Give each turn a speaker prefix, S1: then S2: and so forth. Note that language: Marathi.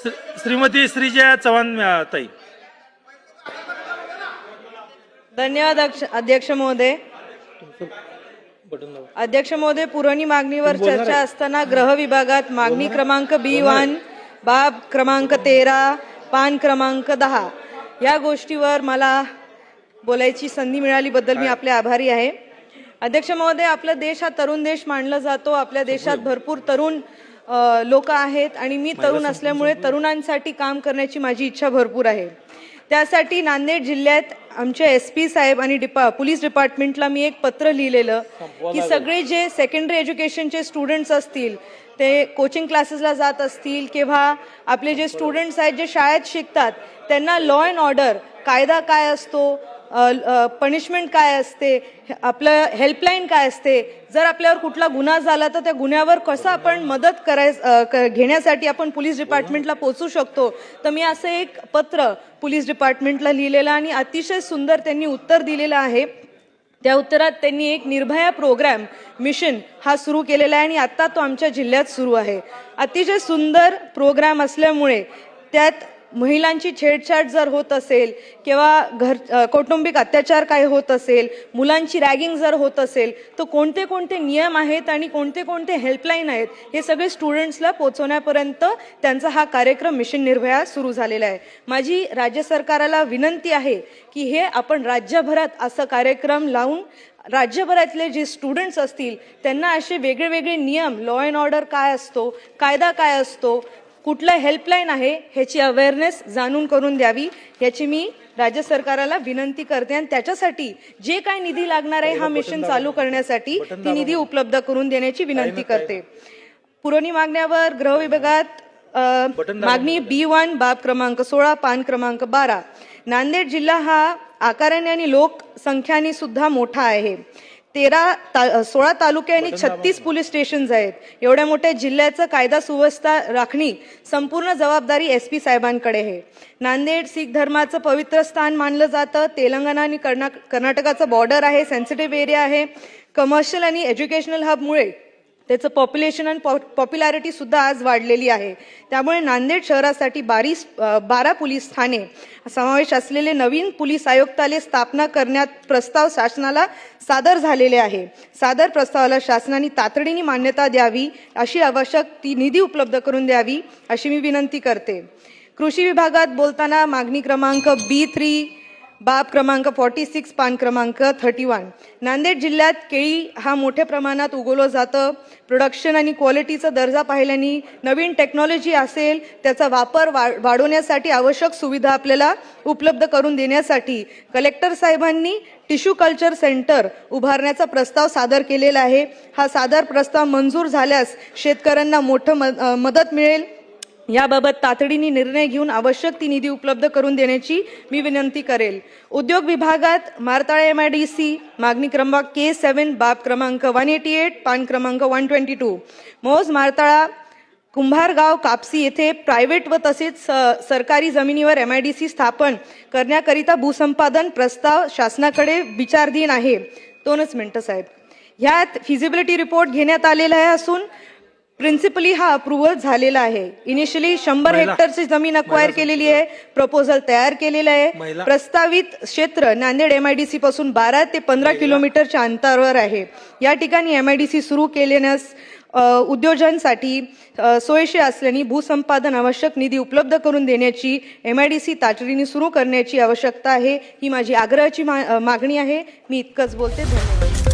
S1: श्री- श्रीमती श्रीजया चव्हाण ताई.
S2: धन्यवाद अक्ष- अध्यक्ष महोदय. अध्यक्ष महोदय पुरवणी मागणीवर चर्चा असताना गृह विभागात मागणी क्रमांक बी वन बाब क्रमांक तेरा पान क्रमांक दहा. या गोष्टीवर मला बोलायची संधी मिळालीबद्दल मी आपले आभारी आहे. अध्यक्ष महोदय आपला देश हा तरुण देश मानला जातो. आपल्या देशात भरपूर तरुण लोक आहेत आणि मी तरुण असल्यामुळे तरुणांसाठी काम करण्याची माझी इच्छा भरपूर आहे. त्यासाठी नांदेड जिल्ह्यात आमच्या एस पी साहेब आणि डिपा पोलीस डिपार्टमेंटला मी एक पत्र लिहिलेलं की सगळे जे सेकंडरी एज्युकेशनचे स्टुडंट्स असतील ते कोचिंग क्लासेसला जात असतील किंवा आपले जे स्टुडंट्स आहेत जे शाळेत शिकतात त्यांना लॉ अँड ऑर्डर कायदा काय असतो पनिशमेंट काय असते? आपलं हेल्पलाईन काय असते? जर आपल्यावर कुठला गुन्हा झाला तर त्या गुन्ह्यावर कसं आपण मदत कराय क- घेण्यासाठी आपण पोलीस डिपार्टमेंटला पोचू शकतो? तर मी असं एक पत्र पोलीस डिपार्टमेंटला लिहिलेलं आणि अतिशय सुंदर त्यांनी उत्तर दिलेलं आहे. त्या उत्तरात त्यांनी एक निर्भया प्रोग्राम मिशन हा सुरू केलेला आहे आणि आत्ता तो आमच्या जिल्ह्यात सुरू आहे. अतिशय सुंदर प्रोग्राम असल्यामुळे त्यात महिलांची छेडछाड जर होत असेल किंवा घर कौटुंबिक अत्याचार काय होत असेल मुलांची रॅगिंग जर होत असेल तर कोणते कोणते नियम आहेत आणि कोणते कोणते हेल्पलाईन आहेत हे सगळे स्टुडंट्सला पोचवण्यापर्यंत त्यांचा हा कार्यक्रम मिशन निर्भया सुरू झालेला आहे. माझी राज्य सरकाराला विनंती आहे की हे आपण राज्यभरात असं कार्यक्रम लावून राज्यभरातले जे स्टुडंट्स असतील त्यांना असे वेगळे वेगळे नियम लॉ अँड ऑर्डर काय असतो कायदा काय असतो कुठलं हेल्पलाईन आहे ह्याची अवेअरनेस जाणून करून द्यावी. याची मी राज्य सरकाराला विनंती करते आणि त्याच्यासाठी जे काय निधी लागणार आहे हा मिशन चालू करण्यासाठी ती निधी उपलब्ध करून देण्याची विनंती करते. पुरवणी मागण्यावर गृह विभागात मागणी बी वन बाब क्रमांक सोळा पान क्रमांक बारा. नांदेड जिल्हा हा आकाराने आणि लोकसंख्याने सुद्धा मोठा आहे. तेरा ता सोळा तालुके आणि छत्तीस पोलीस स्टेशन्स आहेत. एवढ्या मोठ्या जिल्ह्याचं कायदा सुव्यवस्था राखणी संपूर्ण जबाबदारी एस पी साहेबांकडे आहे. नांदेड शीख धर्माचं पवित्र स्थान मानलं जातं. तेलंगणा आणि कर्ना कर्नाटकाचं बॉर्डर आहे सेन्सिटिव्ह एरिया आहे. कमर्शियल आणि एज्युकेशनल हबमुळे त्याचं पॉप्युलेशन आणि पॉप्युलॅरिटी सुद्धा आज वाढलेली आहे. त्यामुळे नांदेड शहरासाठी बारीस बारा पोलीस ठाणे समावेश असलेले नवीन पोलीस आयुक्तालय स्थापना करण्यात प्रस्ताव शासनाला सादर झालेले आहे. सादर प्रस्तावाला शासनाने तातडीने मान्यता द्यावी अशी आवश्यक ती निधी उपलब्ध करून द्यावी अशी मी विनंती करते. कृषी विभागात बोलताना मागणी क्रमांक बी थ्री बाब क्रमांक फॉर्टी सिक्स पान क्रमांक थर्टी वन नांदेड जिल्ह्यात केळी हा मोठ्या प्रमाणात उगवलं जातं. प्रोडक्शन आणि क्वालिटीचा दर्जा पाहिल्याने नवीन टेक्नॉलॉजी असेल त्याचा वापर वा वाढवण्यासाठी आवश्यक सुविधा आपल्याला उपलब्ध करून देण्यासाठी कलेक्टर साहेबांनी टिश्यू कल्चर सेंटर उभारण्याचा प्रस्ताव सादर केलेला आहे. हा सादर प्रस्ताव मंजूर झाल्यास शेतकऱ्यांना मोठं मद- मदत मिळेल. याबाबत तातडीने निर्णय घेऊन आवश्यक ती निधी उपलब्ध करून देण्याची मी विनंती करेल. उद्योग विभागात Martala M I D C मागणी क्रमांक के सेवन बाब क्रमांक वन एटी एट पान क्रमांक वन ट्वेंटी टू मोज मारताळा कुंभारगाव कापसी येथे प्रायव्हेट व तसेच स- सरकारी जमिनीवर एम आय डी सी स्थापन करण्याकरिता भूसंपादन प्रस्ताव शासनाकडे विचारधीन आहे. दोनच मिनटं साहेब. ह्यात फिजिबिलिटी रिपोर्ट घेण्यात आलेला आहे असून प्रिन्सिपली हा अप्रुव्हल झालेला आहे. इनिशियली शंभर हेक्टरची जमीन अक्वायर केलेली आहे. प्रपोजल तयार केलेलं आहे. प्रस्तावित क्षेत्र नांदेड एमआयडीसी पासून बारा ते पंधरा किलोमीटरच्या अंतरावर आहे. या ठिकाणी एमआयडीसी सुरू केल्यास अ, उद्योजनासाठी अ, सोयीचे असल्याने भूसंपादन आवश्यक निधी उपलब्ध करून देण्याची एमआयडीसी तातडीने सुरू करण्याची आवश्यकता आहे. ही माझी आग्रहाची मागणी आहे. मी इतकंच बोलते. धन्यवाद.